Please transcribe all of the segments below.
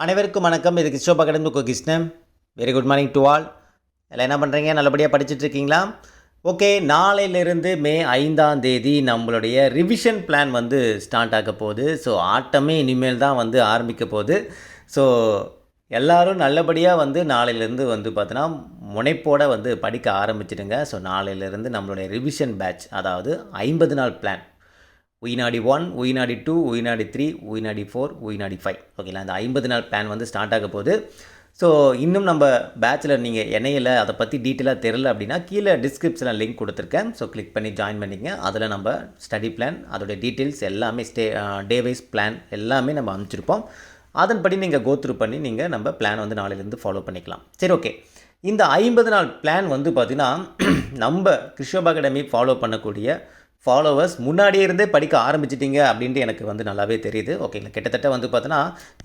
அனைவருக்கும் வணக்கம். இது கிருஷ்ணோபா கோ Krishnan. Very good morning to all எல்லாம் என்ன பண்ணுறீங்க நல்லபடியாக படிச்சுட்டு இருக்கீங்களா ஓகே நாளையிலிருந்து மே ஐந்தாம் தேதி நம்மளுடைய ரிவிஷன் பிளான் வந்து ஸ்டார்ட் ஆக போகுது. ஸோ ஆட்டமே இனிமேல் தான் வந்து ஆரம்பிக்க போகுது. ஸோ எல்லோரும் நல்லபடியாக வந்து நாளையிலேருந்து வந்து பார்த்தோன்னா முனைப்போடு வந்து படிக்க ஆரம்பிச்சிடுங்க. ஸோ நாளையிலேருந்து நம்மளுடைய ரிவிஷன் பேட்ச் அதாவது ஐம்பது நாள் பிளான் உயினாடி ஒன் உயினாடி டூ உயினாடி த்ரீ உயினாடி ஃபோர் உயினாடி ஃபைவ். ஓகேங்களா? இந்த ஐம்பது நாள் பிளான் வந்து ஸ்டார்ட் ஆக போகுது. ஸோ இன்னும் நம்ம பேச்சுலர் நீங்கள் என்னையில் அதை பற்றி டீட்டெயிலாக தெரில அப்படின்னா கீழே டிஸ்கிரிப்ஷனில் லிங்க் கொடுத்துருக்கேன். ஸோ கிளிக் பண்ணி ஜாயின் பண்ணிங்க அதில் நம்ம ஸ்டடி பிளான் அதோடைய டீட்டெயில்ஸ் எல்லாமே ஸ்டே டே வைஸ் பிளான் எல்லாமே நம்ம அனுப்பிச்சிருப்போம். அதன்படி நீங்கள் கோத்ரூ பண்ணி நீங்கள் நம்ம பிளான் வந்து நாளையிலேருந்து ஃபாலோ பண்ணிக்கலாம். சரி ஓகே இந்த ஐம்பது நாள் பிளான் வந்து பார்த்திங்கன்னா நம்ம கிருஷ்ணோபா அகாடமி ஃபாலோ பண்ணக்கூடிய ஃபாலோவர்ஸ் முன்னாடியே இருந்தே படிக்க ஆரம்பிச்சிட்டிங்க அப்படின்ட்டு எனக்கு வந்து நல்லாவே தெரியுது. ஓகேங்களா கிட்டத்தட்ட வந்து பார்த்தோன்னா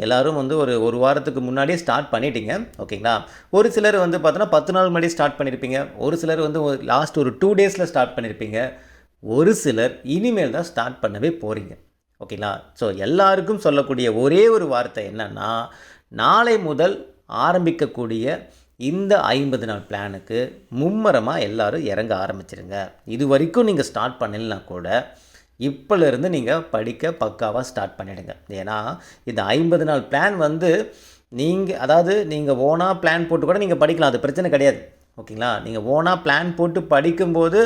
எல்லோரும் வந்து ஒரு ஒரு வாரத்துக்கு முன்னாடியே ஸ்டார்ட் பண்ணிட்டீங்க. ஓகேங்களா ஒரு சிலர் வந்து பார்த்தோன்னா பத்து நாள் முன்னாடி ஸ்டார்ட் பண்ணியிருப்பீங்க ஒரு சிலர் வந்து லாஸ்ட் ஒரு டூ டேஸில் ஸ்டார்ட் பண்ணியிருப்பீங்க ஒரு சிலர் இனிமேல் தான் ஸ்டார்ட் பண்ணவே போகிறீங்க ஓகேங்களா ஸோ எல்லாருக்கும் சொல்லக்கூடிய ஒரே ஒரு வார்த்தை என்னென்னா நாளை முதல் ஆரம்பிக்கக்கூடிய இந்த ஐம்பது நாள் பிளானுக்கு மும்மரமாக எல்லோரும் இறங்க ஆரம்பிச்சிருங்க. இது வரைக்கும் நீங்கள் ஸ்டார்ட் பண்ணலனா கூட இப்போலேருந்து நீங்கள் படிக்க பக்காவாக ஸ்டார்ட் பண்ணிடுங்க. ஏன்னா இந்த ஐம்பது நாள் பிளான் வந்து நீங்கள் அதாவது நீங்கள் ஓனாக பிளான் போட்டு கூட நீங்கள் படிக்கலாம். அது பிரச்சனை கிடையாது. ஓகேங்களா? நீங்கள் ஓனாக பிளான் போட்டு படிக்கும்போது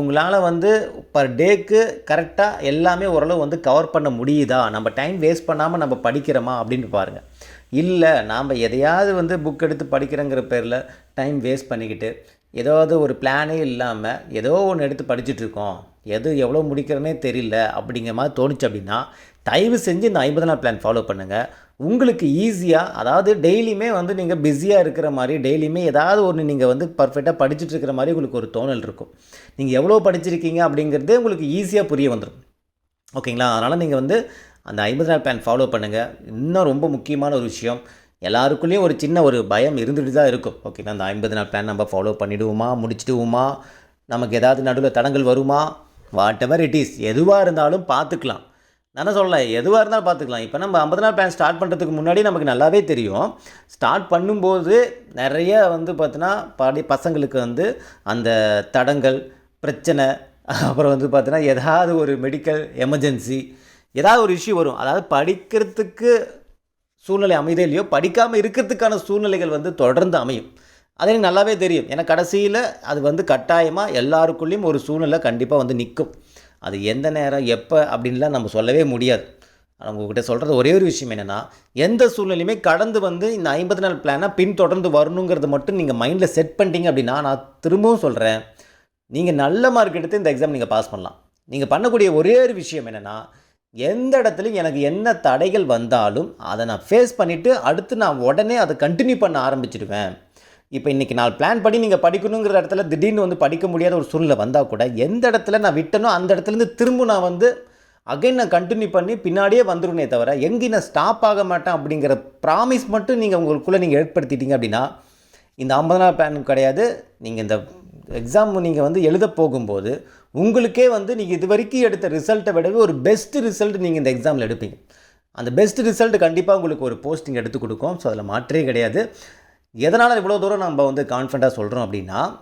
உங்களால் வந்து பர் டேக்கு கரெக்டாக எல்லாமே ஓரளவு வந்து கவர் பண்ண முடியுதா? நம்ம டைம் வேஸ்ட் பண்ணாமல் நம்ம படிக்கிறோமா? அப்படின்னு பாருங்கள் இல்லை நாம் எதையாவது வந்து புக் எடுத்து படிக்கிறேங்கிற பேரில் டைம் வேஸ்ட் பண்ணிக்கிட்டு ஏதாவது ஒரு பிளானே இல்லாமல் ஏதோ ஒன்று எடுத்து படிச்சுட்ருக்கோம் எது எவ்வளோ முடிக்கிறனே தெரியல அப்படிங்கிற மாதிரி தோணுச்சு அப்படின்னா தயவு செஞ்சு இந்த ஐம்பது நாள் பிளான் ஃபாலோ பண்ணுங்கள் உங்களுக்கு ஈஸியாக அதாவது டெய்லியுமே வந்து நீங்கள் பிஸியாக இருக்கிற மாதிரி டெய்லியுமே ஏதாவது ஒன்று நீங்கள் வந்து பர்ஃபெக்டாக படிச்சுட்டு இருக்கிற மாதிரி உங்களுக்கு ஒரு தோணல் இருக்கும். நீங்கள் எவ்வளோ படிச்சிருக்கீங்க அப்படிங்கிறதே உங்களுக்கு ஈஸியாக புரிய வந்துடும் ஓகேங்களா? அதனால் நீங்கள் வந்து அந்த ஐம்பது நாள் பிளான் ஃபாலோ பண்ணுங்கள் இன்னும் ரொம்ப முக்கியமான ஒரு விஷயம் எல்லாருக்குள்ளேயும் ஒரு சின்ன ஒரு பயம் இருந்துட்டு தான் இருக்கும். ஓகேங்களா அந்த ஐம்பது நாள் பிளான் நம்ம ஃபாலோ பண்ணிவிடுவோமா முடிச்சிடுவோமா நமக்கு ஏதாவது நடுவில் தடங்கள் வருமா? வாட் எவர் இட் இஸ் எதுவாக இருந்தாலும் பார்த்துக்கலாம். நான் சொல்லலை எதுவாக இருந்தாலும் பார்த்துக்கலாம். இப்போ நம்ம ஐம்பது நாள் பிளான் ஸ்டார்ட் பண்ணுறதுக்கு முன்னாடி நமக்கு நல்லாவே தெரியும். ஸ்டார்ட் பண்ணும்போது நிறைய வந்து பார்த்தோன்னா படி பசங்களுக்கு வந்து அந்த தடங்கள் பிரச்சனை அப்புறம் வந்து பார்த்தோன்னா ஏதாவது ஒரு மெடிக்கல் எமர்ஜென்சி ஏதாவது ஒரு இஷ்யூ வரும். அதாவது படிக்கிறதுக்கு சூழ்நிலை அமைதே இல்லையோ படிக்காமல் இருக்கிறதுக்கான சூழ்நிலைகள் வந்து தொடர்ந்து அமையும். அது எனக்கு நல்லாவே தெரியும். ஏன்னா கடைசியில் அது வந்து கட்டாயமாக எல்லாருக்குள்ளேயும் ஒரு சூழ்நிலை கண்டிப்பாக வந்து நிற்கும். அது எந்த நேரம் எப்போ அப்படின்லாம் நம்ம சொல்லவே முடியாது. ஆனால் உங்ககிட்ட சொல்கிறது ஒரே ஒரு விஷயம் என்னென்னா எந்த சூழ்நிலையுமே கடந்து வந்து இந்த ஐம்பது நாள் பிளானை பின்தொடர்ந்து வரணுங்கிறத மட்டும் நீங்கள் மைண்டில் செட் பண்ணிட்டீங்க அப்படின்னா நான் திரும்பவும் சொல்கிறேன் நீங்கள் நல்ல மார்க் எடுத்து இந்த எக்ஸாம் நீங்கள் பாஸ் பண்ணலாம். நீங்கள் பண்ணக்கூடிய ஒரே ஒரு விஷயம் என்னென்னா எந்த இடத்துலையும் எனக்கு என்ன தடைகள் வந்தாலும் அதை நான் ஃபேஸ் பண்ணிவிட்டு அடுத்து நான் உடனே அதை கண்டினியூ பண்ண ஆரம்பிச்சிடுவேன். இப்போ இன்றைக்கி நான் பிளான் பண்ணி நீங்கள் படிக்கணுங்கிற இடத்துல திடீர்னு வந்து படிக்க முடியாத ஒரு சூழ்நிலை வந்தால் கூட எந்த இடத்துல நான் விட்டனோ அந்த இடத்துலேருந்து திரும்ப நான் வந்து அகைன் நான் கண்டினியூ பண்ணி பின்னாடியே வந்துடுனே தவிர எங்கேயும் நான் ஸ்டாப் ஆக மாட்டேன் அப்படிங்கிற ப்ராமிஸ் மட்டும் நீங்கள் உங்களுக்குள்ளே நீங்கள் ஏற்படுத்திட்டீங்க அப்படின்னா இந்த ஐம்பது நாள் பிளான் கிடையாது. நீங்கள் இந்த எக்ஸாம் நீங்கள் வந்து எழுத போகும்போது உங்களுக்கே வந்து நீங்கள் இது வரைக்கும் எடுத்த ரிசல்ட்டை விடவே ஒரு பெஸ்ட் ரிசல்ட் நீங்கள் இந்த எக்ஸாமில் எடுப்பீங்க. அந்த பெஸ்ட் ரிசல்ட் கண்டிப்பாக உங்களுக்கு ஒரு போஸ்டிங் எடுத்து கொடுக்கும். ஸோ அதில் மாற்றே கிடையாது. எதனால் இவ்வளோ தூரம் நம்ம வந்து கான்ஃபிடண்ட்டாக சொல்கிறோம் அப்படின்னா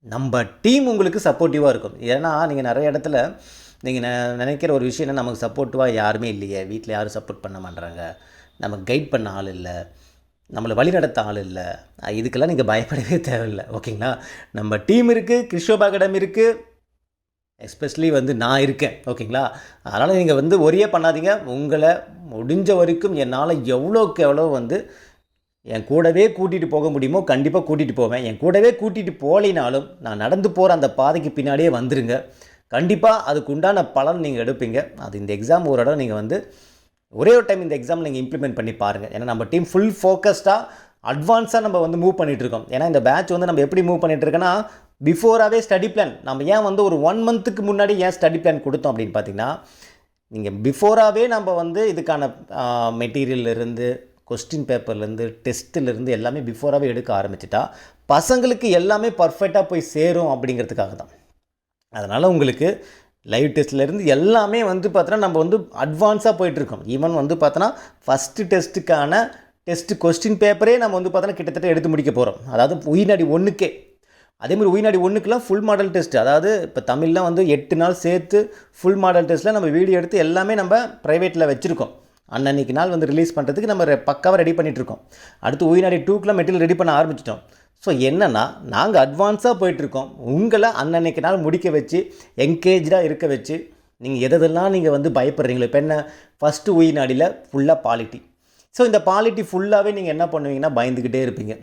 நம்ம டீம் உங்களுக்கு சப்போர்ட்டிவாக இருக்கும். ஏன்னா நீங்கள் நிறைய இடத்துல நீங்கள் நெ- நினைக்கிற ஒரு விஷயம் என்ன? நமக்கு சப்போர்ட்டிவாக யாருமே இல்லையே. வீட்டில் யாரும் சப்போர்ட் பண்ண மாட்றாங்க. நமக்கு கைட் பண்ண ஆள் இல்லை. நம்மளை வழிநடத்த ஆள் இல்லை. இதுக்கெல்லாம் நீங்கள் பயப்படவே தேவையில்லை. ஓகேங்களா? நம்ம டீம் இருக்குது கிருஷ்ணோபா கடம் இருக்குது எஸ்பெஷலி வந்து நான் இருக்கேன். ஓகேங்களா? அதனால் நீங்கள் வந்து ஒரே பண்ணாதீங்க. உங்களை முடிஞ்ச வரைக்கும் என்னால் எவ்வளோக்கு எவ்வளோ வந்து என் கூடவே கூட்டிகிட்டு போக முடியுமோ கண்டிப்பாக கூட்டிகிட்டு போவேன். என் கூடவே கூட்டிகிட்டு போகலினாலும் நான் நடந்து போகிற அந்த பாதைக்கு பின்னாடியே வந்துருங்க. கண்டிப்பாக அதுக்கு உண்டான பலன் நீங்கள் எடுப்பீங்க. அது இந்த எக்ஸாம் ஒரு இடம் நீங்கள் வந்து ஒரே ஒரு டைம் இந்த எக்ஸாம் நீங்கள் இம்ப்ளிமெண்ட் பண்ணி பாருங்கள் ஏன்னா நம்ம டீம் ஃபுல் ஃபோக்கஸ்டாக அட்வான்ஸாக நம்ம வந்து மூவ் பண்ணிகிட்ருக்கோம் இருக்கோம். ஏன்னா இந்த பேட்ச் வந்து நம்ம எப்படி மூவ் பண்ணிகிட்ருக்கோன்னா பிஃபோராகவே ஸ்டடி பிளான் நம்ம ஏன் வந்து ஒரு ஒன் மந்த்துக்கு முன்னாடி ஏன் ஸ்டடி பிளான் கொடுத்தோம் அப்படின்னு பார்த்தீங்கன்னா நீங்கள் பிஃபோராகவே நம்ம வந்து இதுக்கான மெட்டீரியல்லேருந்து கொஸ்டின் பேப்பர்லேருந்து டெஸ்ட்டிலேருந்து எல்லாமே பிஃபோராகவே எடுக்க ஆரம்பிச்சிட்டா பசங்களுக்கு எல்லாமே பர்ஃபெக்டாக போய் சேரும் அப்படிங்கிறதுக்காக தான் அதனால் உங்களுக்கு லைவ் டெஸ்ட்லேருந்து எல்லாமே வந்து பார்த்தோன்னா நம்ம வந்து அட்வான்ஸாக போயிட்டுருக்கோம். ஈவன் வந்து பார்த்தோன்னா ஃபஸ்ட்டு டெஸ்ட்டுக்கான டெஸ்ட்டு கொஸ்டின் பேப்பரே நம்ம வந்து பார்த்தோன்னா கிட்டத்தட்ட எடுத்து முடிக்க போகிறோம் அதாவது உயிர்நாடி ஒன்றுக்கே அதே மாதிரி உயிர்நாடி ஒன்றுக்கெலாம் ஃபுல் மாடல் டெஸ்ட் அதாவது இப்போ தமிழ்லாம் வந்து எட்டு நாள் சேர்த்து ஃபுல் மாடல் டெஸ்ட்டில் நம்ம வீடியோ எடுத்து எல்லாமே நம்ம ப்ரைவேட்டில் வச்சுருக்கோம். அன்னன்னைக்கு நாள் வந்து ரிலீஸ் பண்ணுறதுக்கு நம்ம ரெ- ரெடி பண்ணிகிட்ருக்கோம் அடுத்து உயிர்நாடி டூக்கெலாம் மெட்டீரியல் ரெடி பண்ண ஆரம்பிச்சிட்டோம். ஸோ என்னென்னா நாங்கள் அட்வான்ஸாக போயிட்டுருக்கோம். உங்களை அன்னன்னைக்கு நாள் முடிக்க வச்சு என்கேஜாக இருக்க வச்சு நீங்கள் எதெல்லாம் நீங்கள் வந்து பயப்படுறீங்களோ இப்போ என்ன ஃபஸ்ட்டு உயிர்நாடியில் ஃபுல்லாக பாலிட்டி ஸோ இந்த பாலிட்டி ஃபுல்லாகவே நீங்கள் என்ன பண்ணுவீங்கன்னா பயந்துக்கிட்டே இருப்பீங்க.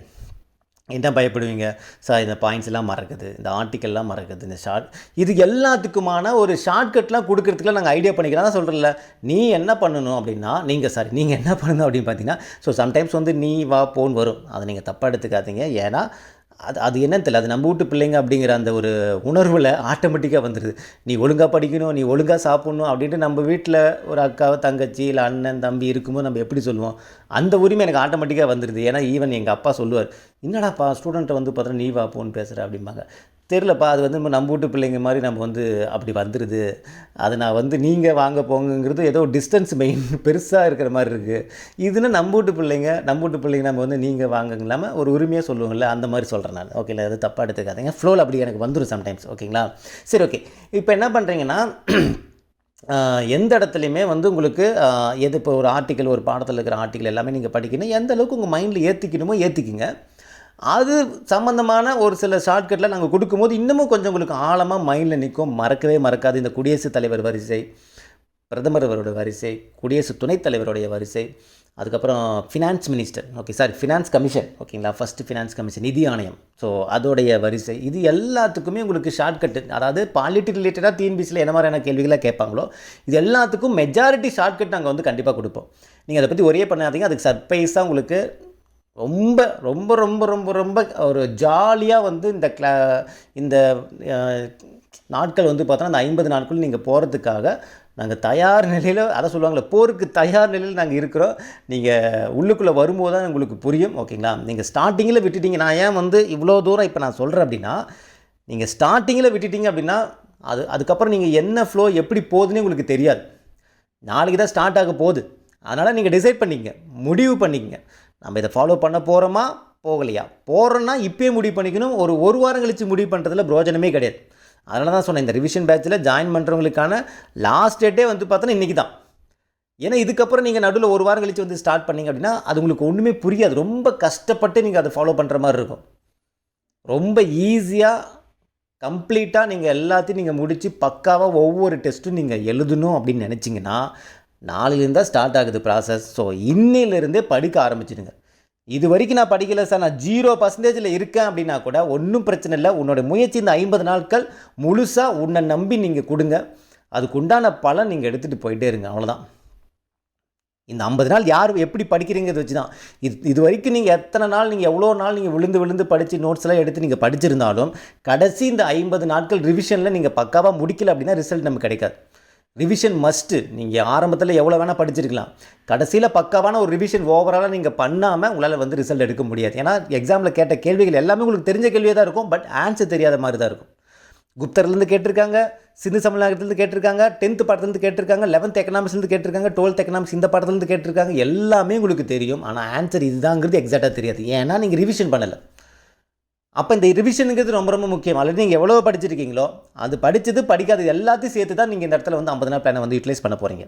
என்ன பயப்படுவீங்க? சார் இந்த பாயிண்ட்ஸ் எல்லாம் மறக்குது. இந்த ஆர்டிக்கல்லாம் மறக்குது. இந்த ஷார்ட் இது எல்லாத்துக்குமான ஒரு ஷார்ட்கட்லாம் கொடுக்குறதுக்குலாம் நாங்கள் ஐடியா பண்ணிக்கலாம். தான் சொல்கிறேன்ல நீ என்ன பண்ணணும் அப்படின்னா நீங்கள் சாரி நீங்கள் என்ன பண்ணணும் அப்படின்னு பார்த்தீங்கன்னா ஸோ சம்டைம்ஸ் வந்து நீ வா போன் வரும். அதை நீங்கள் தப்பாக எடுத்துக்காதீங்க. ஏன்னா அது அது என்னன்னு தெரியல. அது நம்ம வீட்டு பிள்ளைங்க அப்படிங்கிற அந்த ஒரு உணர்வில் ஆட்டோமேட்டிக்காக வந்துடுது நீ ஒழுங்காக படிக்கணும் நீ ஒழுங்காக சாப்பிட்ணும் அப்படின்ட்டு நம்ம வீட்டில் ஒரு அக்கா தங்கச்சி இல்லை அண்ணன் தம்பி இருக்கும்போது நம்ம எப்படி சொல்லுவோம்? அந்த உரிமை எனக்கு ஆட்டோமேட்டிக்காக வந்துடுது ஏன்னா ஈவன் எங்கள் அப்பா சொல்லுவார் என்னடாப்பா ஸ்டூடெண்ட்டை வந்து பார்த்தா நீ வா போன்னு பேசுகிற அப்படிம்பாங்க. தெரிலப்பா அது வந்து நம்ம நம்ம வீட்டு பிள்ளைங்க மாதிரி நம்ம வந்து அப்படி வந்துடுது அது நான் வந்து நீங்கள் வாங்க போங்கங்கிறது ஏதோ டிஸ்டன்ஸ் மெயின் பெருசாக இருக்கிற மாதிரி இருக்குது இதுன்னு நம்ம வீட்டு பிள்ளைங்க நம்ம வீட்டு பிள்ளைங்க நம்ம வந்து நீங்கள் வாங்க இல்லாமல் ஒரு உரிமையாக சொல்லுவோங்கள்ல அந்த மாதிரி சொல்கிறேன் நான். ஓகேங்களா அது தப்பாக எடுத்துக்காதீங்க. ஃப்ளோவில் அப்படி எனக்கு வந்துடும் சம்டைம்ஸ் ஓகேங்களா சரி ஓகே இப்போ என்ன பண்ணுறீங்கன்னா எந்த இடத்துலையுமே வந்து உங்களுக்கு எது இப்போ ஒரு ஆர்டிக்கல் ஒரு பாடத்தில் இருக்கிற ஆர்டிக்கல் எல்லாமே நீங்கள் படிக்கணும். எந்த அளவுக்கு உங்கள் மைண்டில் ஏற்றிக்கணுமோ ஏற்றிக்கிங்க அது சம்மந்தமான ஒரு சில ஷார்ட்கட்டில் நாங்கள் கொடுக்கும்போது இன்னமும் கொஞ்சம் உங்களுக்கு ஆழமாக மைண்டில் நிற்கும் மறக்கவே மறக்காது. இந்த குடியரசுத் தலைவர் வரிசை பிரதமர் அவரோட வரிசை குடியரசு துணைத் தலைவருடைய வரிசை அதுக்கப்புறம் finance minister okay sorry finance commission ஓகேங்களா ஃபஸ்ட்டு ஃபினான்ஸ் கமிஷன் நிதி ஆணையம். ஸோ அதோடைய வரிசை. இது எல்லாத்துக்குமே உங்களுக்கு ஷார்ட்கட்டு அதாவது பாலிட்டி ரிலேட்டடாக டிஎன்பிசியில் என்ன மாதிரியான கேள்விகளாக கேட்பாங்களோ இது எல்லாத்துக்கும் மெஜாரிட்டி ஷார்ட்கட் நாங்கள் வந்து கண்டிப்பாக கொடுப்போம். நீங்கள் அதை பற்றி ஒரே பண்ணாதீங்க. அதுக்கு சர்ப்ரைஸாக உங்களுக்கு ரொம்ப ரொம்ப ரொம்ப ரொம்ப ரொம்ப ஒரு ஜாலியாக வந்து இந்த கிளா இந்த நாட்கள் வந்து பார்த்தோன்னா அந்த ஐம்பது நாட்கள் நீங்கள் போகிறதுக்காக நாங்கள் தயார் நிலையில் அதை சொல்லுவாங்களே போருக்கு தயார் நிலையில் நாங்கள் இருக்கிறோம். நீங்கள் உள்ளுக்குள்ளே வரும்போது தான் உங்களுக்கு புரியும் ஓகேங்களா? நீங்கள் ஸ்டார்டிங்கில் விட்டுட்டீங்க. நான் ஏன் வந்து இவ்வளோ தூரம் இப்போ நான் சொல்கிறேன் அப்படின்னா நீங்கள் ஸ்டார்டிங்கில் விட்டுட்டீங்க அப்படின்னா அது அதுக்கப்புறம் நீங்கள் என்ன ஃப்ளோ எப்படி போகுதுன்னு உங்களுக்கு தெரியாது. நாளைக்கு தான் ஸ்டார்ட் ஆக போகுது. அதனால் நீங்கள் டிசைட் பண்ணிக்கங்க முடிவு பண்ணிக்கங்க. நம்ம இதை ஃபாலோ பண்ண போகிறோமா போகலையா? போகிறோன்னா இப்போயே முடிவு பண்ணிக்கணும். ஒரு ஒரு வாரம் கழித்து முடிவு பண்ணுறதுல பிரோஜனமே கிடையாது. அதனால தான் சொன்னேன் இந்த ரிவிஷன் பேட்சில் ஜாயின் பண்ணுறவங்களுக்கான லாஸ்ட் டேட்டே வந்து பார்த்தோன்னா இன்றைக்கி தான். ஏன்னா இதுக்கப்புறம் நீங்கள் நடுவில் ஒரு வாரம் கழித்து வந்து ஸ்டார்ட் பண்ணீங்க அப்படின்னா அது உங்களுக்கு ஒன்றுமே புரியாது. ரொம்ப கஷ்டப்பட்டு நீங்கள் அதை ஃபாலோ பண்ணுற மாதிரி இருக்கும். ரொம்ப ஈஸியாக கம்ப்ளீட்டாக நீங்கள் எல்லாத்தையும் நீங்கள் முடித்து பக்காவாக ஒவ்வொரு டெஸ்ட்டும் நீங்கள் எழுதணும் அப்படின்னு நினச்சிங்கன்னா நாளையிலேருந்து தான் ஸ்டார்ட் ஆகுது ப்ராசஸ் ஸோ இன்னிலிருந்தே படிக்க ஆரம்பிச்சிடுங்க. இது வரைக்கும் நான் படிக்கல சார் நான் ஜீரோ பர்சன்டேஜில் இருக்கேன் அப்படின்னா கூட ஒன்றும் பிரச்சனை இல்லை. உன்னோட முயற்சி இந்த ஐம்பது நாட்கள் முழுசாக உன்னை நம்பி நீங்கள் கொடுங்க. அதுக்கு உண்டான பலன் நீங்கள் எடுத்துகிட்டு போயிட்டே இருங்க. அவ்வளோதான் இந்த ஐம்பது நாள் யார் எப்படி படிக்கிறீங்கிறத வச்சு தான் இது இது வரைக்கும் நீங்கள் எத்தனை நாள் நீங்கள் எவ்வளோ நாள் நீங்கள் விழுந்து விழுந்து படித்து நோட்ஸ் எல்லாம் எடுத்து நீங்கள் படிச்சிருந்தாலும் கடைசி இந்த ஐம்பது நாட்கள் ரிவிஷனில் நீங்கள் பக்காவாக முடிக்கல அப்படின்னா ரிசல்ட் நமக்கு கிடைக்காது. ரிவிஷன் மஸ்ட்டு நீங்கள் ஆரம்பத்தில் எவ்வளோ வேணால் படிச்சிருக்கலாம். கடைசியில் பக்காவான ஒரு ரிவிஷன் ஓவராலாக நீங்கள் பண்ணாமல் உங்களால் வந்து ரிசல்ட் எடுக்க முடியாது. ஏன்னா எக்ஸாமில் கேட்ட கேள்விகள் எல்லாமே உங்களுக்கு தெரிஞ்ச கேள்வியாக தான் இருக்கும். பட் ஆன்சர் தெரியாத மாதிரி தான் இருக்கும். குப்தர்லேருந்து கேட்டிருக்காங்க சிந்து சமநாயகத்துலேருந்து கேட்டிருக்காங்க டென்த்து பாடத்துலேருந்து கேட்டிருக்காங்க லெவன்த் எக்கனாமிக்ஸ்லேருந்து கேட்டிருக்காங்க டுவெல்த் எக்கனாமிக்ஸ் இந்த பாடத்துலேருந்து கேட்டிருக்காங்க எல்லாமே உங்களுக்கு தெரியும். ஆனால் ஆன்சர் இதுதாங்கிறது எக்ஸாக்டாக தெரியாது. ஏன்னா நீங்கள் ரிவிஷன் பண்ணலை. அப்போ இந்த ரிவிஷனுங்கிறது ரொம்ப ரொம்ப முக்கியம். ஆல்ரெடி நீங்கள் எவ்வளோ படிச்சிருக்கீங்களோ அது படித்தது படிக்காதது எல்லாத்தையும் சேர்த்து தான் நீங்கள் இந்த இடத்துல வந்து ஐம்பது நாள் பிளானை வந்து யூட்டிலைஸ் பண்ண போகிறீங்க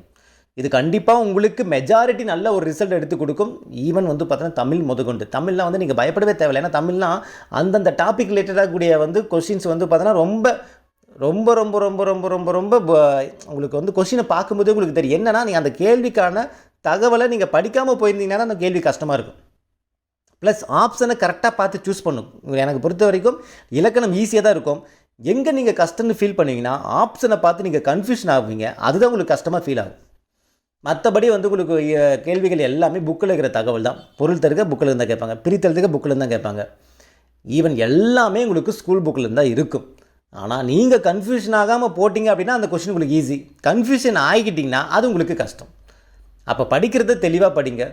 இது கண்டிப்பாக உங்களுக்கு மெஜாரிட்டி நல்ல ஒரு ரிசல்ட் எடுத்து கொடுக்கும். ஈவன் வந்து பார்த்தீங்கன்னா தமிழ் முதற்கொண்டு. தமிழ்லாம் வந்து நீங்கள் பயப்படவே தேவையில்லை. ஏன்னா தமிழ்லாம் அந்தந்த டாபிக் ரிலேட்டடாக கூடிய வந்து கொஷின்ஸ் வந்து பார்த்தீங்கன்னா ரொம்ப ரொம்ப ரொம்ப ரொம்ப ரொம்ப ரொம்ப ரொம்ப உங்களுக்கு வந்து கொஷினை பார்க்கும்போதே உங்களுக்கு தெரியும். என்னன்னா நீங்கள் அந்த கேள்விக்கான தகவலை நீங்கள் படிக்காமல் போயிருந்தீங்கன்னா அந்த கேள்வி கஷ்டமாக இருக்கும். ப்ளஸ் ஆப்ஷனை கரெக்டாக பார்த்து சூஸ் பண்ணும் எனக்கு பொறுத்த வரைக்கும் இலக்கணம் ஈஸியாக தான் இருக்கும். எங்கே நீங்கள் கஷ்டம்னு ஃபீல் பண்ணுவீங்கன்னா ஆப்ஷனை பார்த்து நீங்கள் கன்ஃபியூஷன் ஆகுவீங்க. அதுதான் உங்களுக்கு கஷ்டமாக ஃபீல் ஆகும். மற்றபடி வந்து உங்களுக்கு கேள்விகள் எல்லாமே புக்கில் இருக்கிற தகவல் தான். பொருள் தருக்க புக்கில் இருந்தால் கேட்பாங்க. பிரித்தெழுதுக்க புக்கில் இருந்தால் கேட்பாங்க. ஈவன் எல்லாமே உங்களுக்கு ஸ்கூல் புக்கில் இருந்தால் இருக்கும். ஆனால் நீங்கள் கன்ஃபியூஷன் ஆகாமல் போட்டிங்க அப்படின்னா அந்த கொஷின் உங்களுக்கு ஈஸி கன்ஃபியூஷன் ஆகிக்கிட்டிங்கன்னா அது உங்களுக்கு கஷ்டம். அப்போ படிக்கிறத தெளிவாக படிங்க.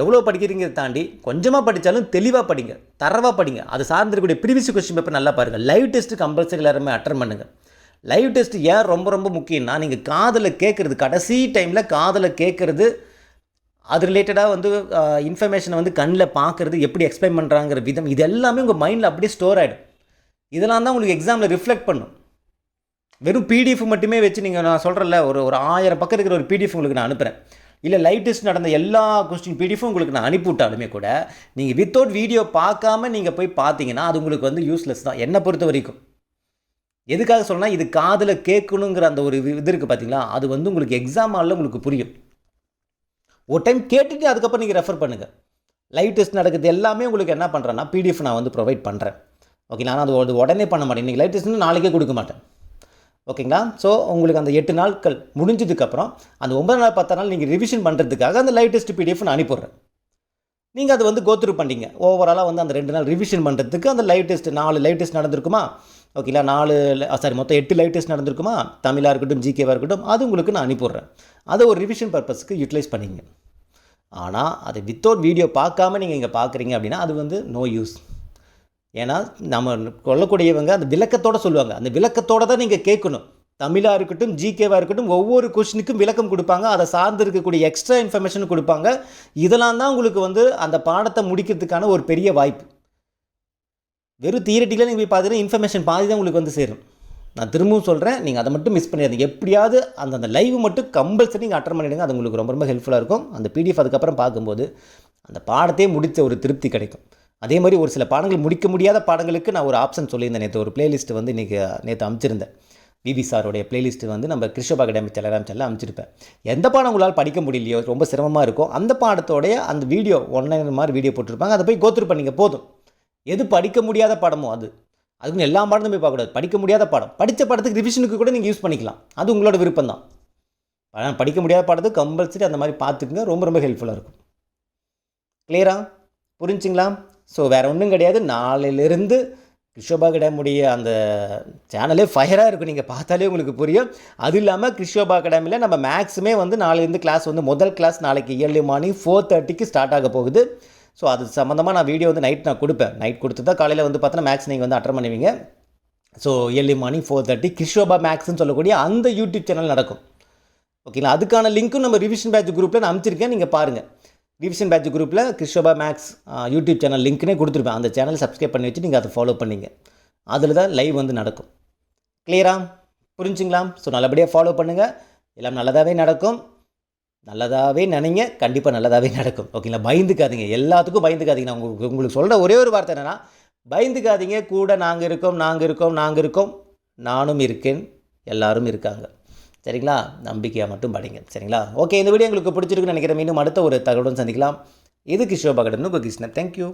எவ்வளோ படிக்கிறீங்கிறத தாண்டி கொஞ்சமாக படித்தாலும் தெளிவாக படிங்க தரவாக படிங்க. அது சார்ந்திருக்கக்கூடிய ப்ரீவியஸ் கொஸ்டின் பேப்பர் நல்லா பாருங்கள் லைவ் டெஸ்ட்டு கம்பல்சரி எல்லாருமே அட்டன் பண்ணுங்கள் லைவ் டெஸ்ட் ஏன் ரொம்ப ரொம்ப முக்கியம்னா நீங்கள் காதில் கேட்குறது கடைசி டைமில் காதில் கேட்குறது அது ரிலேட்டடாக வந்து இன்ஃபர்மேஷனை வந்து கண்ணில் பார்க்குறது எப்படி எக்ஸ்பிளைன் பண்ணுறாங்கிற விதம் இது எல்லாமே உங்கள் மைண்டில் அப்படியே ஸ்டோர் ஆகிடும் இதெல்லாம் தான் உங்களுக்கு எக்ஸாமில் ரிஃப்ளெக்ட் பண்ணும். வெறும் பிடிஎஃப் மட்டுமே வச்சு நீங்கள் நான் சொல்கிறேன்ல ஒரு ஒரு ஆயிரம் பக்கம் இருக்கிற ஒரு பிடிஎஃப் உங்களுக்கு நான் அனுப்புகிறேன் இல்லை லைவ் டெஸ்ட் நடந்த எல்லா கொஸ்டின் பிடிஎஃபும் உங்களுக்கு நான் அனுப்பிவிட்டாலுமே கூட நீங்கள் வித்தவுட் வீடியோ பார்க்காம நீங்கள் போய் பார்த்தீங்கன்னா அது உங்களுக்கு வந்து யூஸ்லெஸ் தான். என்னை பொறுத்த வரைக்கும். எதுக்காக சொன்னால் இது காதில் கேட்கணுங்கிற அந்த ஒரு இது இருக்குது பார்த்தீங்களா அது வந்து உங்களுக்கு எக்ஸாம் ஆளில் உங்களுக்கு புரியும். ஒரு டைம் கேட்டுட்டு அதுக்கப்புறம் நீங்கள் ரெஃபர் பண்ணுங்கள் லைவ் டெஸ்ட் நடக்குது எல்லாமே உங்களுக்கு என்ன பண்ணுறேன்னா பிடிஎஃப் நான் வந்து ப்ரொவைட் பண்ணுறேன் ஓகே நான் அது உடனே பண்ண மாட்டேன். இன்றைக்கி லைவ் டெஸ்ட்னு நாளைக்கே கொடுக்க மாட்டேன். ஓகேங்களா? ஸோ உங்களுக்கு அந்த எட்டு நாட்கள் முடிஞ்சதுக்கப்புறம் அந்த ஒன்பது நாள் பத்து நாள் நீங்கள் ரிவிஷன் பண்ணுறதுக்காக அந்த லைவ் பிடிஎஃப் நான் அனுப்பிடுறேன். நீங்கள் அதை வந்து கோத்ரூ பண்ணிங்க. ஓவராலாக வந்து அந்த ரெண்டு நாள் ரிவிஷன் பண்ணுறதுக்கு அந்த லைவ் நாலு லைவ் நடந்திருக்குமா? ஓகேங்களா? நாலு சாரி மொத்தம் எட்டு லைவ் நடந்திருக்குமா? தமிழாக இருக்கட்டும் ஜிகேவாக இருக்கட்டும் அது உங்களுக்கு நான் அனுப்பிடுறேன். அதை ஒரு ரிவிஷன் பர்பஸ்க்கு யூட்டிலைஸ் பண்ணிங்க. ஆனால் அதை வித்தவுட் வீடியோ பார்க்காம நீங்கள் இங்கே பார்க்குறீங்க அப்படின்னா அது வந்து நோ யூஸ் ஏன்னா நம்ம கொள்ளக்கூடியவங்க அந்த விளக்கத்தோடு சொல்லுவாங்க. அந்த விளக்கத்தோடு தான் நீங்கள் கேட்கணும். தமிழாக இருக்கட்டும் ஜிகேவாக இருக்கட்டும் ஒவ்வொரு கொஷினுக்கும் விளக்கம் கொடுப்பாங்க. அதை சார்ந்து இருக்கக்கூடிய எக்ஸ்ட்ரா இன்ஃபர்மேஷன் கொடுப்பாங்க. இதெல்லாம் தான் உங்களுக்கு வந்து அந்த பாடத்தை முடிக்கிறதுக்கான ஒரு பெரிய வாய்ப்பு. வெறும் தியரட்டிக்கலாக நீங்கள் போய் பார்த்தீங்கன்னா இன்ஃபர்மேஷன் பாதி தான் உங்களுக்கு வந்து சேரும். நான் திரும்பவும் சொல்கிறேன் நீங்கள் அதை மட்டும் மிஸ் பண்ணிடுறீங்க எப்படியாவது அந்த அந்த லைவ் மட்டும் கம்பல்சரி நீங்கள் அட்டன் பண்ணிவிடுங்க அது உங்களுக்கு ரொம்ப ரொம்ப ஹெல்ப்ஃபுல்லாக இருக்கும். அந்த பிடிஎஃப் அதுக்கப்புறம் பார்க்கும்போது அந்த பாடத்தையே முடித்த ஒரு திருப்தி கிடைக்கும். அதே மாதிரி ஒரு சில பாடங்கள் முடிக்க முடியாத பாடங்களுக்கு நான் ஒரு ஆப்ஷன் சொல்லியிருந்தேன். நேற்று ஒரு பிளேலிஸ்ட் வந்து இன்றைக்கி நேற்று அமைச்சிருந்தேன். விவி சாருடைய பிளேலிஸ்ட்டு வந்து நம்ம கிருஷ்ணபா அகாடமி டெலகிராம் சேனலில் அமைச்சிருப்பேன். எந்த பாடம் உங்களால் படிக்க முடியலையோ ரொம்ப சிரமமாக இருக்கும் அந்த பாடத்தோடைய அந்த வீடியோ ஒன்லைன் மாதிரி வீடியோ போட்டிருப்பாங்க. அதை போய் கோத்ரு பண்ணிங்க போதும். எது படிக்க முடியாத பாடமோ அது. அதுக்குன்னு எல்லா பாடமும் போய் பார்க்கக்கூடாது. படிக்க முடியாத பாடம். படித்த பாடத்துக்கு ரிவிஷனுக்கு கூட நீங்கள் யூஸ் பண்ணிக்கலாம். அது உங்களோட விருப்பம் தான் ஆனால் படிக்க முடியாத பாடத்துக்கு கம்பல்சரி அந்த மாதிரி பார்த்துக்குங்க. ரொம்ப ரொம்ப ஹெல்ப்ஃபுல்லாக இருக்கும். கிளியரா புரிஞ்சுங்களா? ஸோ வேறு ஒன்றும் கிடையாது. நாளையிலிருந்து கிருஷோபா அகாடமியுடைய அந்த சேனலே ஃபயராக இருக்கும். நீங்கள் பார்த்தாலே உங்களுக்கு புரியும். அது இல்லாமல் கிருஷோபா அகாடமியில் நம்ம மேக்ஸுமே வந்து நாளையிலேருந்து கிளாஸ் வந்து முதல் கிளாஸ் நாளைக்கு இயர்லி மார்னிங் ஃபோர் தேர்ட்டிக்கு ஸ்டார்ட் ஆக போகுது. ஸோ அது சம்மந்தமாக நான் வீடியோ வந்து நைட் நான் கொடுப்பேன். நைட் கொடுத்து தான் காலையில் வந்து பார்த்தோன்னா மேக்ஸ் நீங்கள் வந்து அட்டன் பண்ணுவீங்க. So early morning four thirty Krishoba மேக்ஸ்னு சொல்லக்கூடிய அந்த யூடியூப் சேனல் நடக்கும். ஓகேங்களா அதுக்கான லிங்க்கும் நம்ம ரிவிஷன் பேட்ச் குரூப்பில் நான் அமைச்சிருக்கேன். நீங்கள் பாருங்கள் டிவிஷன் பேட்ச் குரூப்பில் கிருஷோபா மேக்ஸ் யூடியூப் சேனல் லிங்க்னே கொடுத்துருப்பேன். அந்த சேனல் சப்ஸ்கிரைப் பண்ணி வச்சு நீங்கள் அதை ஃபாலோ பண்ணிங்க. அதில் தான் லைவ் வந்து நடக்கும். கிளியரா புரிஞ்சுங்களா? ஸோ நல்லபடியாக ஃபாலோ பண்ணுங்கள் எல்லாம் நல்லதாகவே நடக்கும். நல்லதாகவே நினைங்க. கண்டிப்பாக நல்லதாகவே நடக்கும். ஓகேங்களா பயந்துக்காதீங்க. எல்லாத்துக்கும் பயந்துக்காதீங்க. நான் உங்களுக்கு உங்களுக்கு சொல்கிற ஒரே ஒரு வார்த்தை என்னென்னா பயந்துக்காதீங்க. கூட நாங்கள் இருக்கோம் நாங்கள் இருக்கோம் நாங்கள் இருக்கோம். நானும் இருக்கேன். எல்லாரும் இருக்காங்க. சரிங்களா? நம்பிக்கையாக மட்டும் படிங்க. சரிங்களா? ஓகே இந்த வீடியோ உங்களுக்கு பிடிச்சிருக்குன்னு நினைக்கிறேன். மீண்டும் அடுத்த ஒரு தகவலுடன் சந்திக்கலாம். இது கிஷோபா கடன்னு கிருஷ்ணன். தேங்க்யூ